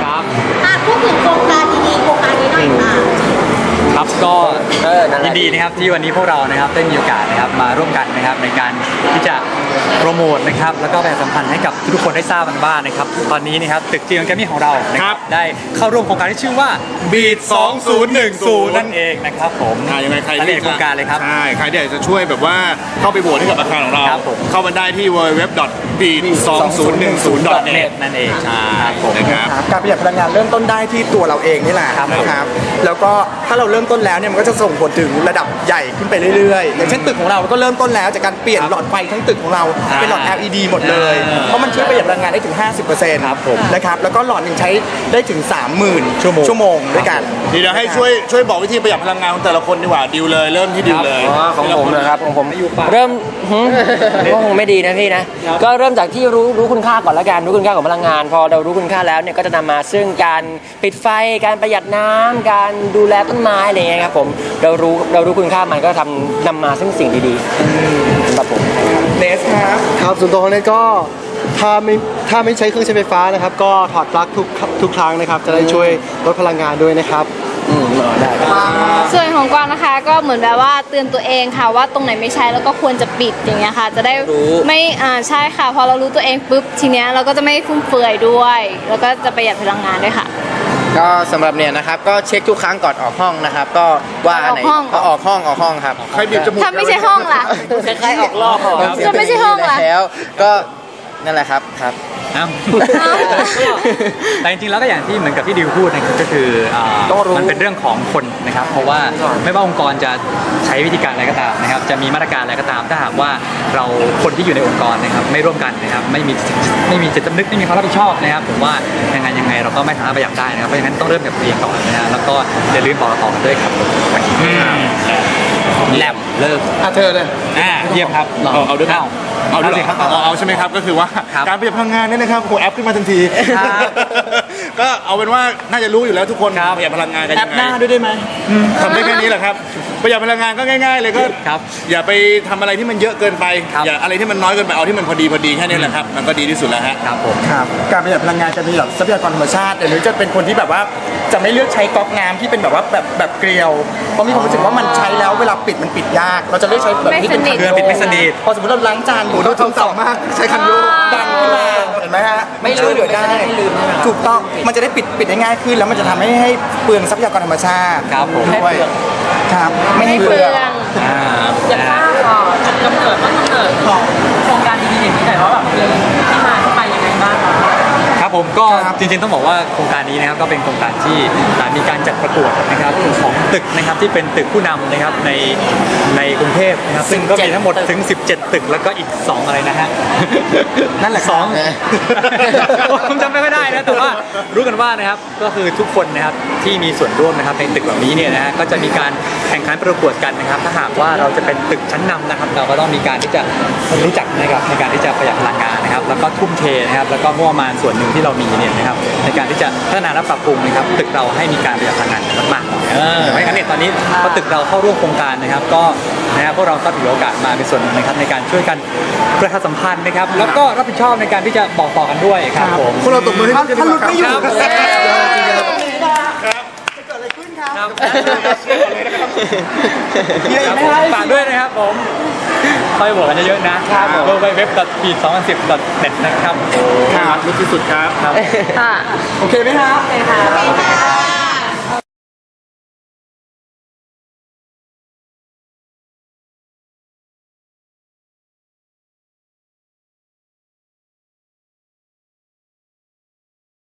ครับ อะพูดถึงโครงการดีๆโครงการนี้หน่อยค่ะ ครับก็เออ นั่นแหยิละ นดีนะครับที่วันนี้พวกเรานะครับได้มีโอกาสนะครับมาร่วมกันนะครับในการที่จะโปรโมทนะครับแล้วก็ประชาสัมพันธ์ให้กับทุกๆคนได้ทราบกันบ้างนะครับตอนนี้นะครับตึกจีนแกรมมี่ของเรานะคครัรับบ ได้เข้าร่วมโครงการที่ชื่อว่า Beat 2010 นั่นเองนะครับผมอ่ายังไงใครอันนี้ที่โครงการเลยครับ ใช่ใครที่อยากจะช่วยแบบว่าเข้าไปโหวตให้กับอาคารของเรา ครับผม เข้ามาได้ที่ www.beat2010.net นั่นเองใช่ครับผม นะครับ ครับการประหยัดพลังงานเริ่มต้นได้ที่ตัวเราเองนี่แหละครับ นะครับ แล้วก็ถ้าเราเริ่มต้นแล้วเนี่ยมันก็จะส่งผลถึงระดับใหญ่ขึ้นไปเรื่อยๆ อย่างเช่นตึกของเราก็เริ่มต้นแล้วจากการเปลี่ยนหลอดไฟทั้งตึกของเราเป็นหลอด LED หมดเลยอ่าเพราะมันช่วยประหยัดพลังงานได้ถึง 50%ครับผมนะครับแล้วก็หลอดหนึ่งใช้ได้ถึง 30,000 ชั่วโมงชั่วโมงด้วยกันเดี๋ยวให้ช่วยช่วยบอกวิธีประหยัดพลังงานของแต่ละคนดีกว่าดิวเลยเริ่มที่ดิวเลยอ๋อของผมนะครับของผมอยู่ปากเริ่มหืมก็คงไม่ดีนะพี่นะก็เริ่มจากที่รู้รู้คุณค่าก่อนละกันรู้คุณค่าของพลังงาน พอเรารู้คุณค่าแล้วเนี่ยก็จะนำมาซึ่งการปิดไฟการประหยัดน้ำการดูแลต้นไม้อะไรเงี้ยครับผมเรารู้เรารู้คุณค่ามันก็ทำนำมาซึ่งสิ่งดีๆสำหรับผม เนสครับครับส่วนตัวของเนทก็ถ้าไม่ถ้าไม่ใช้เครื่องใช้ไฟฟ้านะครับ ก็ถอดปลั๊กทุกทุกครั้งนะครับ จะได้ช่วยลดพลังงานด้วยนะครับ อืมได้ส่วนของกวางนะคะก็เหมือนแบบว่าเตือนตัวเองค่ะว่าตรงไหนไม่ใช้แล้วก็ควรจะปิดอย่างเงี้ยค่ะ จะได้ไม่อ่าใช่ค่ะ พอเรารู้ตัวเองปุ๊บทีเนี้ยเราก็จะไม่ฟุ่มเฟือยด้วย แล้วก็จะประหยัดพลังงานด้วยค่ะ ก็สำหรับเนี่ยนะครับก็เช็คทุกครั้งก่อนออกห้องนะครับ ก็ว่าอันไหนออกห้อง ก็ออกห้องออกห้องครับใครบีบจมูกถ้าไม่ใช่ห้องล่ะ คล้ายๆออกรอบครับจะไม่ใช่ห้องล่ะแล้วก็นั่นแหละครับครับ อ้าวแต่จริงๆแล้วก็อย่างที่เหมือนกับที่ดิวพูดนะครับก็คืออ่าต้องรู้ มันเป็นเรื่องของคนนะครับ เพราะว่าไม่ว่าองค์กรจะใช้วิธีการอะไรก็ตามนะครับ จะมีมาตรการอะไรก็ตามถ้าหากว่าเราคนที่อยู่ในองค์กรนะครับ ไม่ร่วมกันนะครับไม่มีไม่มีจิตสำนึกไม่มีความรับผิดชอบนะครับ ผมว่ายังไงยังไงเราก็ไม่สามารถประหยัดได้นะครับเพราะฉะนั้นต้องเริ่มจากตัวเองก่อนนะฮะแล้วก็อย่าลืมบอกต่อกันด้วยครับแลบเลิกอะเธอเลย อ่าเยี่ยมครับ เอาเอาด้วยเอา เอาด้วยสิครับเอาเอาใช่ไหมครับก็คือว่าครับการประหยัดพลังงานเนี่ยนะครับโหแอปขึ้นมาทันทีครับ ก็เอาเป็นว่าน่าจะรู้อยู่แล้วทุกคนครับประหยัดพลังงานกันแอยัปงไงหน้าด้วยได้ไหม ทำได้แค่นี้แหละครับประหยัดพลังงานก็ง่าย ๆ เลยก็ครับอย่าไปทำอะไรที่มันเยอะเกินไป ครับอย่าอะไรที่มันน้อยเกินไปเอาที่มันพอดีพอดีแค่นี้แหละครับมันก็ดีที่สุดแล้วฮะ ครับผม ครับการประหยัดพลังงานจะมีแบบทรัพยากรธรรมชาติเดี๋ยวนี้จะเป็นคนที่แบบว่าจะไม่เลือกใช้ก๊อกน้ำที่เป็นแบบว่าแบบแบบเกลียวเพราะมีความรู้สึกว่ามันใช้แล้ วเวลาปิดมันปิดยาก เราจะเลือกใช้แบบที่เป็นไม่สนิทคันโยกเกลือปิดไม่สนิทพอสมมติเราล้างจานโหเราทำต่อมาก ใช้คันโยกดันขึ้นมาเห็นไหมฮะไม่ช่วยเหลือได้ถูกต้องมันจะได้ปิดปิดได้ง่ายขึ้น แล้วมันจะทำให้ให้เปลืองทรัพยากรธรรมชาติครับผม ด้วยครับไม่ให้ไม่เปเปลืลือองงอ่าอยากทรา ก็ครับจริงๆต้องบอกว่าโครงการนี้นะครับก็เป็นโครงการที่อ่ามีการจัดประกวดนะครับของตึกนะครับที่เป็นตึกผู้นำนะครับในในกรุงเทพนะครับซึ่งก็มีทั้งหมดถึง 17 ตึกแล้วก็อีก 2 อะไรนะฮะนั่นแหละสองผมจำไม่ค่อยได้นะแต่ว่ารู้กันว่านะครับก็คือทุกคนนะครับที่มีส่วนร่วมนะครับในตึกเหล่านี้เนี่ยนะฮะก็จะมีการแข่งขันประกวดกันนะครับ ถ้าหากว่าเราจะเป็นตึกชั้นนำนะครับ เราก็ต้องมีการที่จะรู้จักนะครับในการที่จะประหยัดพลังงานนะครับแล้วก็ทุ่มเทนะครับแล้วก็งบประมาณส่วนหนึ่งที่เรามีเนี่ยนะครับในการที่จะพัฒนาและปรับปรุงนะครับตึกเราให้มีการประหยัดพลังงานมากๆหน่อยเออไม่งั้นเนี่ยตอนนี้พอตึกเราเข้าร่วมโครงการนะครับ ก็นะครับพวกเราก็ถือโอกาสมาเป็นส่วนหนึ่งนะครับในการช่วยกันประชาสัมพันธ์นะครับ แล้วก็รับผิดชอบในการที่จะบอกต่อกันด้วยครับผมพวกเราตบมือให้ท่านกันดีท่า นกลุว่ากไม่อยู่ครับครับ ฝากด้วยนะครับผมคอยบอกกันเยอะๆนะครับเว็บเว็บตัดปีด2010 .net นะครับ ครับนี่ที่สุดครับ ครับ ค่ะ โอเคไหมฮะค่ะ